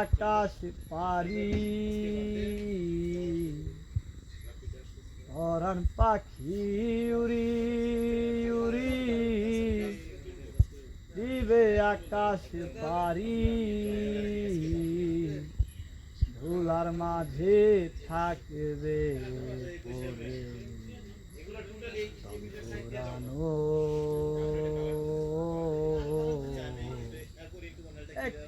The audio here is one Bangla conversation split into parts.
আকাশ পারি। পরাণ পাখি উড়ি উড়ি। দিবে আকাশ পারি। ধুলার মাঝে থাকবে পুরানো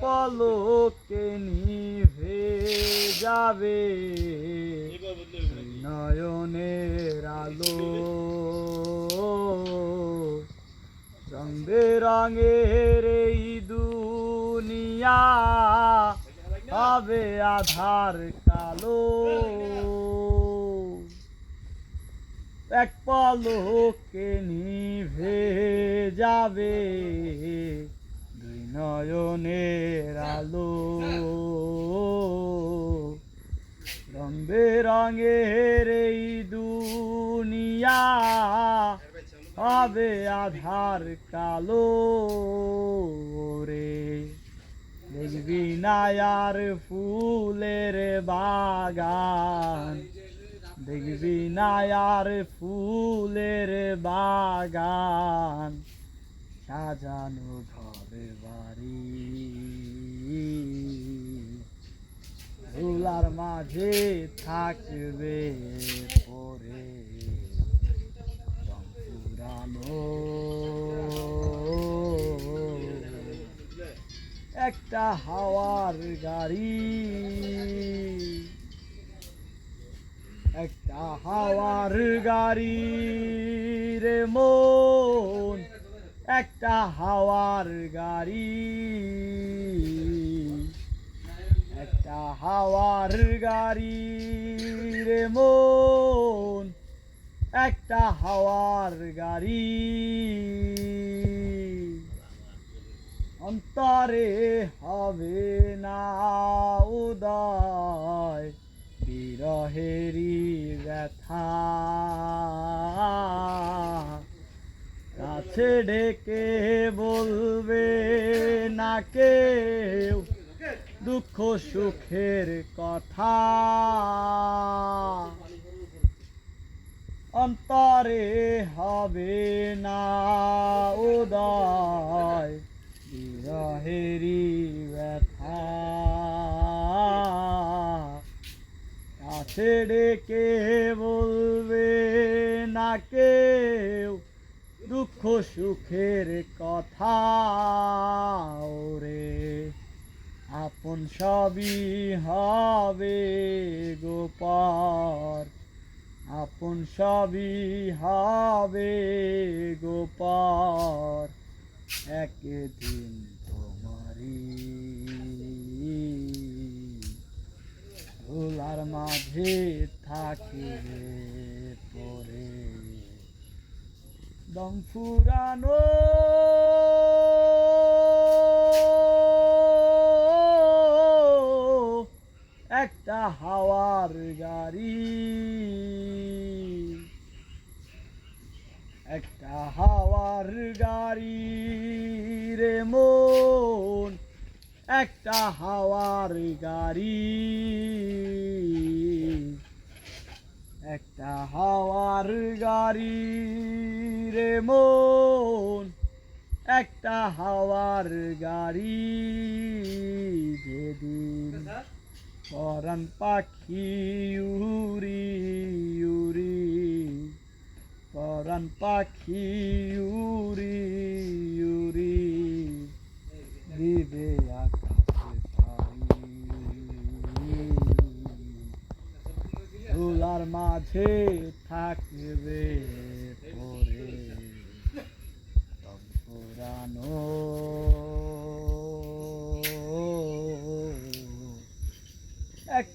পলকে নিভে যাবে। নয়নের আলো। রং বেরঙের এই দুনিয়া হবে আধার কালো। এক পলকে নিভে যাবে। নয়নের আলো। রং বেরঙের এই দুনিয়া হবে আধার কালো রে। দেখবি না আর ফুলের বাগান। দেখবি না আর ফুলের বাগান। সাজানো ঘর। বাড়ি ধুলার মাঝে থাকবে পরে পুরানো একটা হাওয়ার গাড়ি একটা হাওয়ার গাড়ি রে মন একটা হাওয়ার গাড়ি। একটা হাওয়ার গাড়ি রে মন। একটা হাওয়ার গাড়ি। অন্তরে হবে না উদয় বিরহেরি ব্যথা। কাছে ডেকে বলবে না কেউ দুঃখ সুখের কথা। অন্তরে হবে না উদয় বিরহেরি ব্যথা। কাছে ডেকে বলবে না কেউ দুঃখ সুখের কথা রে আপন সবই হবে গোপার। আপন সবই হবে গোপার। একদিন তোমারি ধুলার মাঝে থাকিবে পরে দম ফুরানো একটা হাওয়ার গাড়ি। একটা হাওয়ার গাড়ি রে মন। একটা হাওয়ার গাড়ি। একটা হাওয়ার গাড়ি। রে মন, একটা হাওয়ার গাড়ি যেদিন পরাণ পাখি উড়ি উড়ি, পরাণ পাখি উড়ি উড়ি, দিবে আকাশে ধুলার মাঝে থাকবে